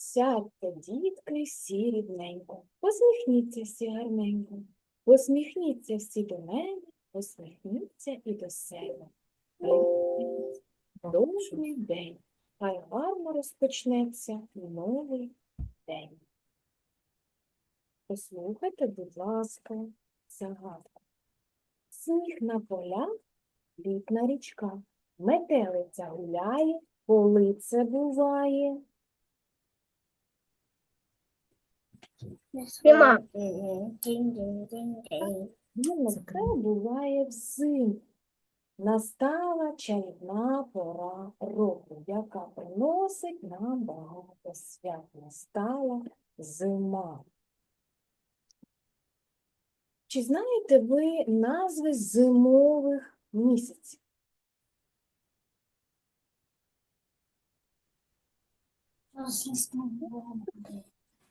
Сядьте, дітки, всі рівненько. Посміхніться всі гарненько. Посміхніться всі до мене, посміхніться і до себе. Добрий день. Хай гарно розпочнеться новий день. Послухайте, будь ласка, загадку. Сніг на полях, лід на річках. Метелиця гуляє, коли це буває. Зима. Це буває взимку. Настала чарівна пора року, яка приносить нам багато свят. Настала зима. Чи знаєте ви назви зимових місяців?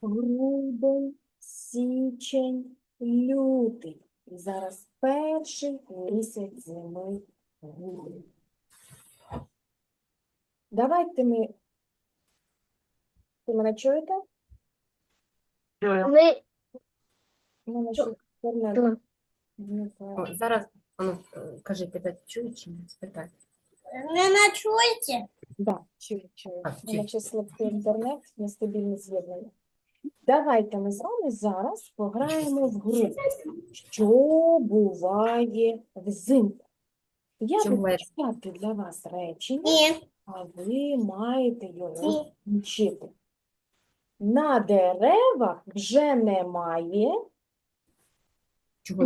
Грудень, січень, лютий. І зараз перший місяць зими грудень. Давайте ми. Ви мене чуєте? Ми мене ще інтернет Чую. вмикає. Зараз, а ну, е, кажи, тебе чують чи ні? Спитай. не ночуєте? Да, чую, чую. А, мене ще слабкий інтернет, нестабільне з'єднання. Давайте ми з вами зараз пограємо в гру. Що буває взимку? Я буду читати для вас речення, а ви маєте його вчити. На деревах вже немає Чого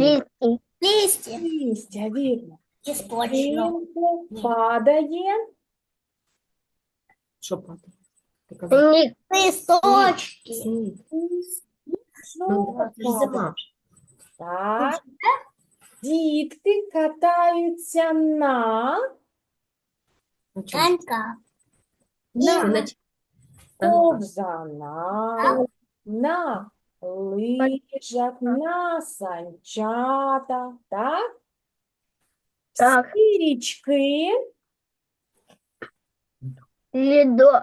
листя, вірно. Взимку падає що падає? Ти казав, Сніг. Листочки. сніг. Що Ну, це ж падає? зима. Так. Дітки катаються на, Ну, чому? Танька. на Це нач- Та ну, ковзанах, на лижах, на санчатах, так? Так. Всі річки Лідо.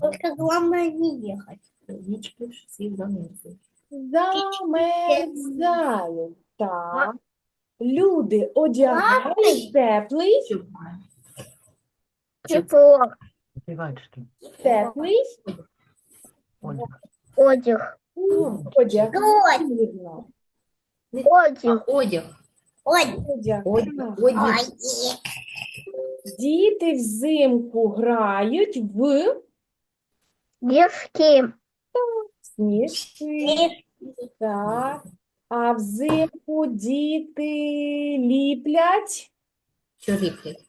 Только главное не ехать. Річки всі замерзли. замерзають, так. Люди одягають теплий? Тепло. теплий Одяг. одяг. Одяг. Вірно. Одяг. Одяг. Одяг. Одяг. Одяг. Діти взимку грають в Дівки. сніжки. Так. А взимку діти ліплять Що ліплять?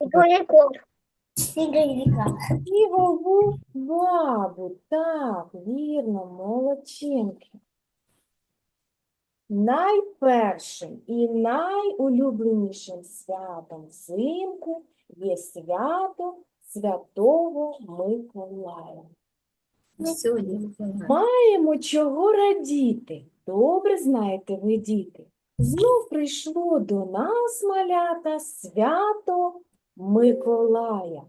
Снеговика. снігову бабу. Так, вірно, молодчинки. Найпершим і найулюбленішим святом взимку є свято Святого Миколая. Сьогодні Маємо чого радіти. Добре знаєте ви, діти. Знов прийшло до нас, малята, свято Миколая.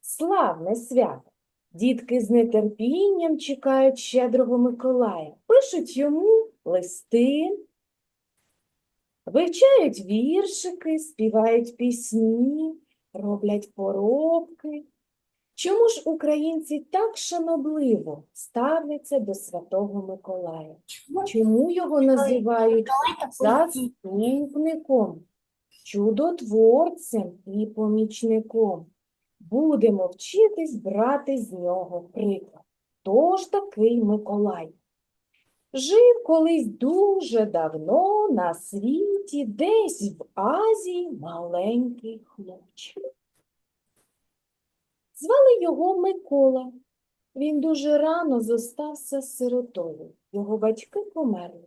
Славне свято. Дітки з нетерпінням чекають щедрого Миколая. Пишуть йому листи, вивчають віршики, співають пісні, роблять поробки. Чому ж українці так шанобливо ставляться до Святого Миколая? Чому його називають заступником, чудотворцем і помічником? Будемо вчитись брати з нього приклад. Хто ж такий Миколай? Жив колись дуже давно на світі, десь в Азії маленький хлопчик. Звали його Микола. Він дуже рано зостався сиротою. Його батьки померли.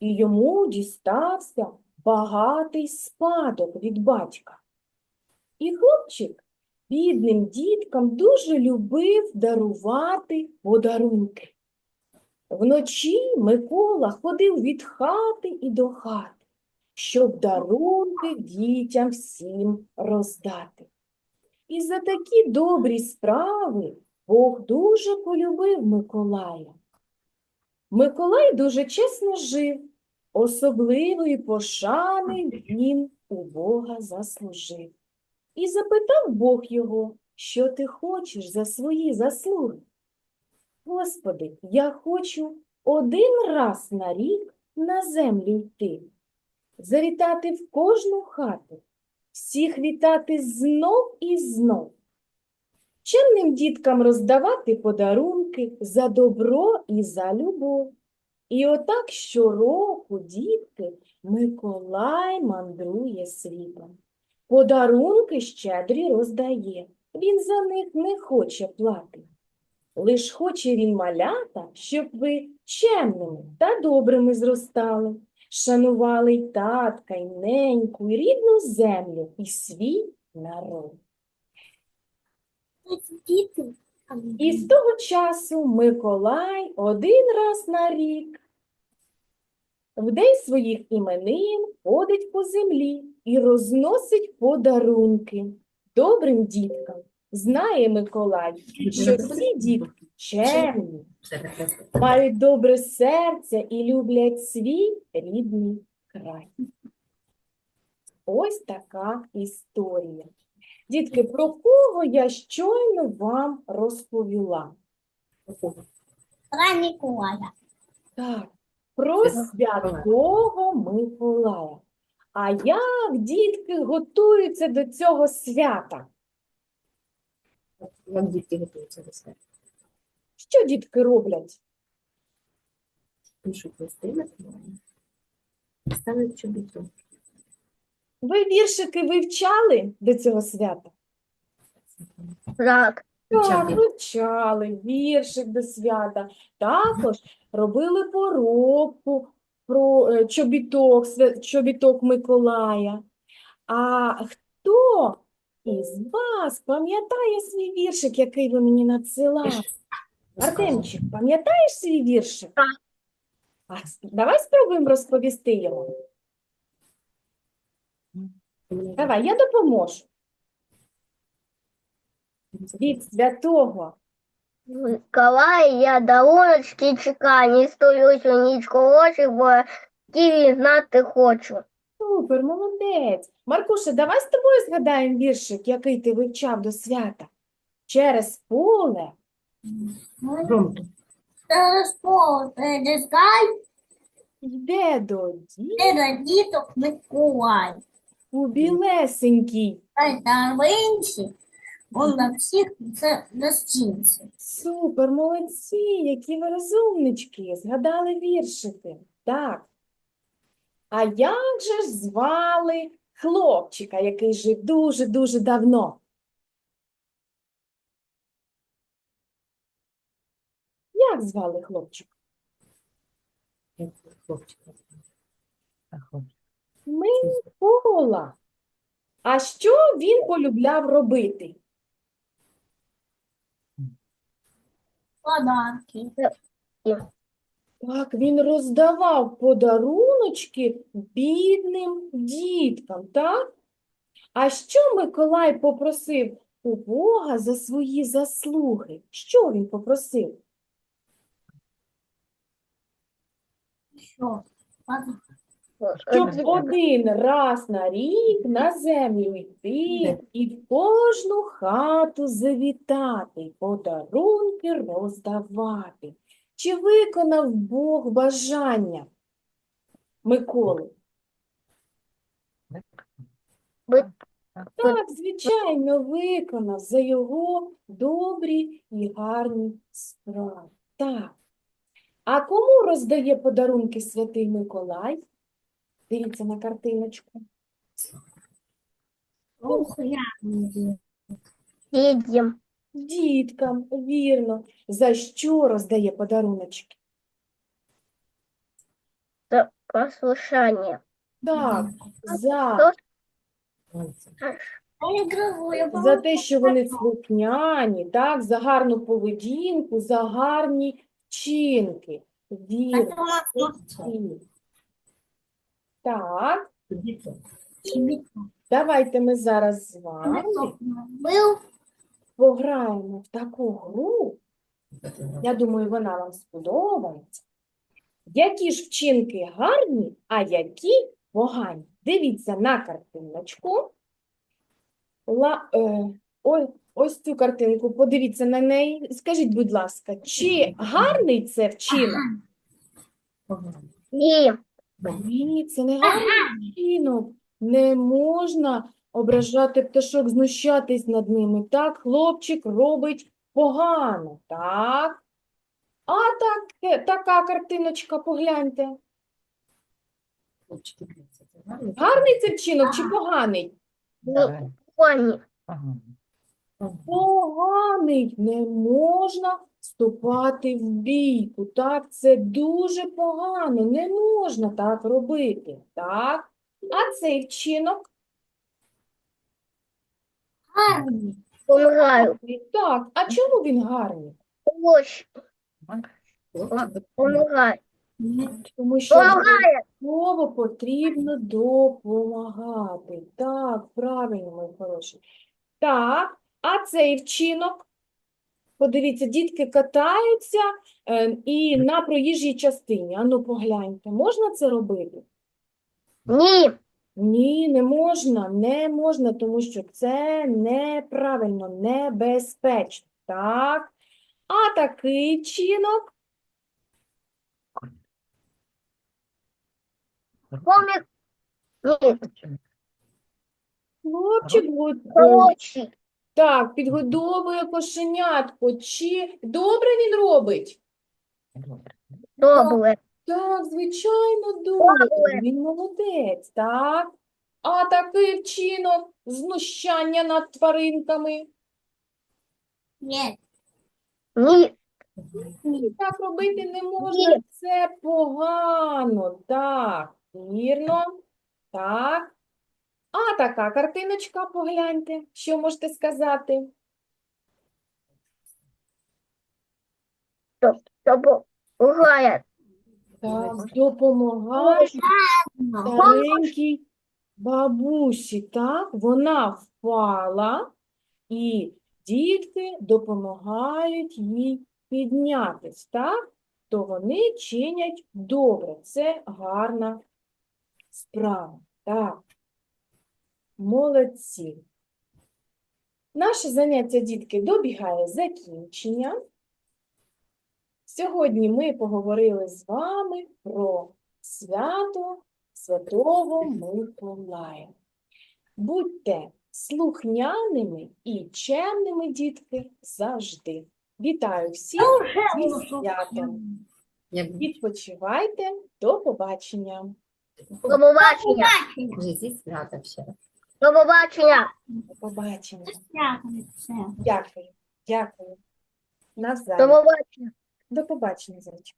І йому дістався багатий спадок від батька. І хлопчик бідним діткам дуже любив дарувати подарунки. Вночі Микола ходив від хати і до хати, щоб дарунки дітям всім роздати. І за такі добрі справи Бог дуже полюбив Миколая. Миколай дуже чесно жив, особливої пошани він у Бога заслужив. І запитав Бог його, що ти хочеш за свої заслуги. Господи, я хочу один раз на рік на землю йти, завітати в кожну хату, всіх вітати знов і знов. Чемним діткам роздавати подарунки за добро і за любов. І отак щороку, дітки, Миколай мандрує світом. Подарунки щедрі роздає, він за них не хоче плати. Лиш хоче він малята, щоб ви чемними та добрими зростали, шанували й татка, й неньку, й рідну землю, і свій народ. І з того часу Миколай один раз на рік в день своїх іменин ходить по землі і розносить подарунки добрим діткам. Знає Миколай, що всі дітки чемні, мають добре серце і люблять свій рідний край. Ось така історія. Дітки, про кого я щойно вам розповіла? Про Ніколая. Так, про Святого святого Миколая. А як дітки готуються до цього свята? Як дітки готуються до свята? Що дітки роблять? Пишуть листи на клеї, ставлять чобіток. Ви віршики вивчали до цього свята? Так. Так, Вивчали. вивчали віршик до свята. Також робили поробку про е, чобіток, свя- чобіток Миколая. А хто із вас пам'ятає свій віршик, який ви мені надсилали? Артемчик, пам'ятаєш свій віршик? Так. А давай спробуємо розповісти його. Давай, я допоможу. Від святого Миколай, я даруночки чекаю, не стою нічку очі, бо тільки знати хочу. Супер, молодець. Маркуша, давай з тобою згадаємо віршик, який ти вивчав до свята. Через поле. Через поле передискай, йде до діток Миколай. у білесенькій. Дарвинці, он на всіх це гостинці. Супер, молодці, які ви розумнички, згадали віршики. Так. А як же ж звали хлопчика, який жив дуже-дуже давно? Як звали хлопчика? Хлопчик. Микола. А що він полюбляв робити? Подарки. Так, він роздавав подаруночки бідним діткам, так? А що Миколай попросив у Бога за свої заслуги? Що він попросив? Що? Щоб один раз на рік на землю йти і в кожну хату завітати, подарунки роздавати. Чи виконав Бог бажання Миколи? Так, звичайно, виконав за його добрі і гарні справи. Так. А кому роздає подарунки святий Миколай? Дивіться на картиночку. Дідім. Діткам, вірно. За що роздає подаруночки? За послушання. Так, за, за те, що вони слухняні, так, за гарну поведінку, за гарні вчинки. Вірно. Так, давайте ми зараз з вами Был пограємо в таку гру, я думаю, вона вам сподобається. Які ж вчинки гарні, а які погані? Дивіться на картиночку. Ла, е, ой, ось цю картинку, подивіться на неї. Скажіть, будь ласка, чи гарний це вчинок? Ні. Ні, це не гарний вчинок. Не можна ображати пташок, знущатись над ними. Так, хлопчик робить погано, так? А так, така картиночка, погляньте. Гарний це вчинок чи поганий? Погано. Погано. Поганий. Не можна вступати в бійку. Так, це дуже погано. Не можна так робити. Так? А цей вчинок? Помагаю. Так, а чому він гарний? Ось. Хлопчик, Помагаю. Тому що слово потрібно допомагати. Так, правильно, мої хороші. Так, а цей вчинок? Подивіться, дітки катаються е, і на проїжджій частині. Ану, погляньте, можна це робити? Ні. Ні, не можна, не можна, тому що це неправильно, небезпечно. Так. А такий вчинок? Комік. Ні. Хлопчик, Коротші. так, підгодовує кошенятко. Чи добре він робить? Добре. Так, звичайно, добре. Він молодець, так? А такий вчинок знущання над тваринками? Ні. Ні, так робити не можна, це погано. Так, вірно. Так. А така картиночка, погляньте, що можете сказати? Помагає. Так, допомагає старенькій бабусі, так? Вона впала, і дітки допомагають їй піднятись, так? То вони чинять добре. Це гарна справа. Так. Молодці. Наше заняття, дітки, добігає закінчення. Сьогодні ми поговорили з вами про свято Святого Миколая. Будьте слухняними і чемними, дітки, завжди. Вітаю всіх зі святом. Відпочивайте, до побачення. До побачення. зі свята ще раз. До побачення. До побачення. Дякую. Дякую. До побачення. До побачення, зайчик.